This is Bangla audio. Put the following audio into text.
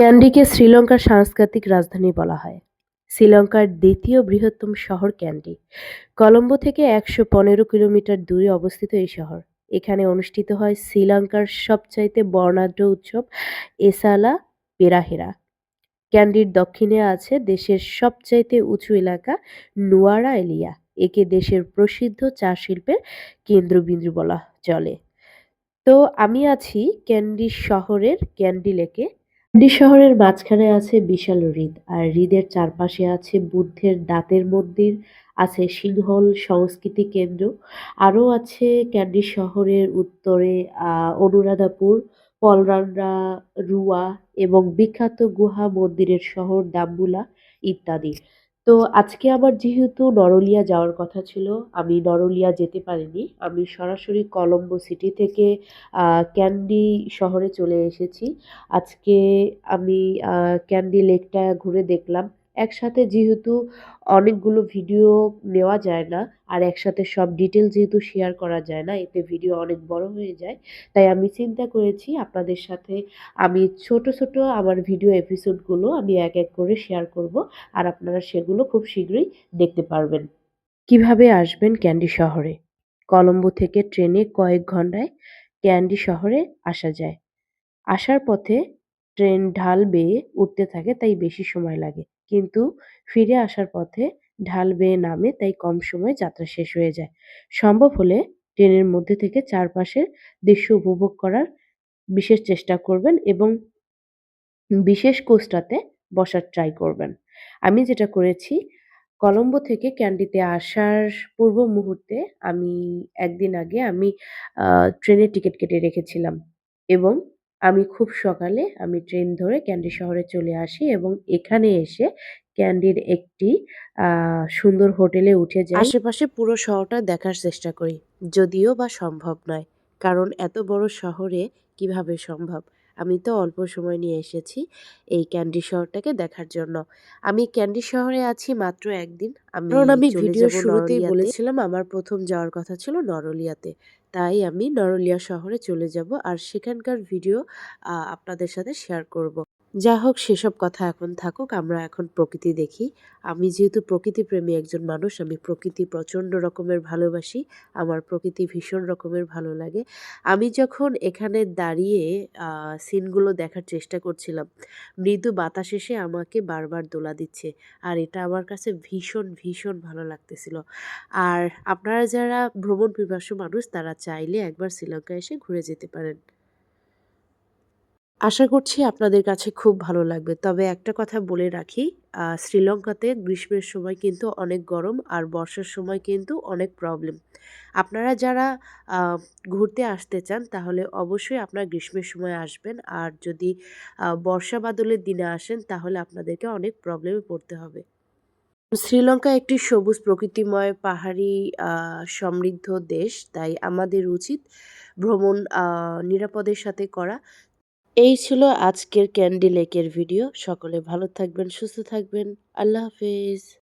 ক্যান্ডিকে শ্রীলঙ্কার সাংস্কৃতিক রাজধানী বলা হয়। শ্রীলঙ্কার দ্বিতীয় বৃহত্তম শহর ক্যান্ডি। কলম্বো থেকে একশো পনেরো কিলোমিটার দূরে অবস্থিত এই শহর। এখানে অনুষ্ঠিত হয় শ্রীলঙ্কার সবচাইতে বর্ণাঢ্য উৎসব এসালা পেরাহেরা। ক্যান্ডির দক্ষিণে আছে দেশের সবচাইতে উঁচু এলাকা নুয়ারা এলিয়া। একে দেশের প্রসিদ্ধ চা শিল্পের কেন্দ্রবিন্দু বলা চলে। তো আমি আছি ক্যান্ডি শহরের ক্যান্ডি লেকে। ক্যান্ডি শহরের মাঝখানে আছে বিশাল হ্রদ, আর হ্রদের চারপাশে আছে বুদ্ধের দাঁতের মন্দির, আছে সিংহল সংস্কৃতি কেন্দ্র, আরও আছে ক্যান্ডি শহরের উত্তরে অনুরাধাপুর, পলরানরা, রুয়া এবং বিখ্যাত গুহা মন্দিরের শহর দাম্বুলা ইত্যাদি। তো আজকে আমার যেহেতু নরলিয়া যাওয়ার কথা ছিল, আমি নরলিয়া যেতে পারিনি। আমি সরাসরি কলম্বো সিটি থেকে ক্যান্ডি শহরে চলে এসেছি। আজকে আমি ক্যান্ডি লেকটা ঘুরে দেখলাম। একসাথে যেহেতু অনেকগুলো ভিডিও নেওয়া যায় না, আর একসাথে সব ডিটেল যেহেতু শেয়ার করা যায় না, এতে ভিডিও অনেক বড় হয়ে যায়। তাই আমি চিন্তা করেছি আপনাদের সাথে আমি ছোট ছোট আমার ভিডিও এপিসোডগুলো আমি এক এক করে শেয়ার করব, আর আপনারা সেগুলো খুব শীঘ্রই দেখতে পারবেন। কীভাবে আসবেন ক্যান্ডি শহরে? কলম্বো থেকে ট্রেনে কয়েক ঘন্টায় ক্যান্ডি শহরে আসা যায়। আসার পথে ট্রেন ঢাল বেয়ে উঠতে থাকে, তাই বেশি সময় লাগে। কিন্তু ফিরে আসার পথে ঢাল বেয়ে নামে তাই কম সময়ে যাত্রা শেষ হয়ে যায়। সম্ভব হলে ট্রেনের মধ্যে থেকে চারপাশের দৃশ্য উপভোগ করার বিশেষ চেষ্টা করবেন এবং বিশেষ কোচটাতে বসার ট্রাই করবেন। আমি যেটা করেছি, কলম্বো থেকে ক্যান্ডিতে আসার পূর্ব মুহূর্তে আমি একদিন আগে আমি ট্রেনের টিকিট কেটে রেখেছিলাম এবং আমি খুব সকালে আমি ট্রেন ধরে ক্যান্ডি শহরে চলে আসি এবং এখানে এসে ক্যান্ডির একটি সুন্দর হোটেলে উঠে যাই। আশেপাশে পুরো শহরটা দেখার চেষ্টা করি, যদিও বা সম্ভব নয়, কারণ এত বড় শহরে কীভাবে সম্ভব? আমি তো অল্প সময় নিয়ে এসেছি এই ক্যান্ডি শহরটাকে দেখার জন্য। আমি ক্যান্ডি শহরে আছি মাত্র একদিন। আমি কারণ আমি ভিডিও শুরুতেই বলেছিলাম আমার প্রথম যাওয়ার কথা ছিল নরলিয়াতে তাই আমি নরলিয়া শহরে চলে যাব আর সেখানকার ভিডিও আপনাদের সাথে শেয়ার করব। যা হোক সেসব কথা এখন থাকুক, আমরা এখন প্রকৃতি দেখি। আমি যেহেতু প্রকৃতি প্রেমী একজন মানুষ, আমি প্রকৃতি প্রচণ্ড রকমের ভালোবাসি, আমার প্রকৃতি ভীষণ রকমের ভালো লাগে। আমি যখন এখানে দাঁড়িয়ে সিনগুলো দেখার চেষ্টা করছিলাম, মৃদু বাতাস এসে আমাকে বারবার দোলা দিচ্ছে, আর এটা আমার কাছে ভীষণ ভীষণ ভালো লাগতেছিল। আর আপনারা যারা ভ্রমণ পিপাসু মানুষ, তারা চাইলে একবার শ্রীলঙ্কা এসে ঘুরে যেতে পারেন। আশা করছি আপনাদের কাছে খুব ভালো লাগবে। তবে একটা কথা বলে রাখি শ্রীলঙ্কাতে গ্রীষ্মের সময় কিন্তু অনেক গরম আর বর্ষার সময় কিন্তু অনেক প্রবলেম আপনারা যারা ঘুরতে আসতে চান তাহলে অবশ্যই আপনারা গ্রীষ্মের সময় আসবেন আর যদি বর্ষা বাদলের দিনে আসেন তাহলে আপনাদেরকে অনেক প্রবলেমে পড়তে হবে। শ্রীলঙ্কা একটি সবুজ প্রকৃতিময় পাহাড়ি সমৃদ্ধ দেশ, তাই আমাদের উচিত ভ্রমণ নিরাপদের সাথে করা। এই ছিল আজকের ক্যান্ডি লেকের ভিডিও সকলে ভালো থাকবেন সুস্থ থাকবেন। আল্লাহ হাফেজ।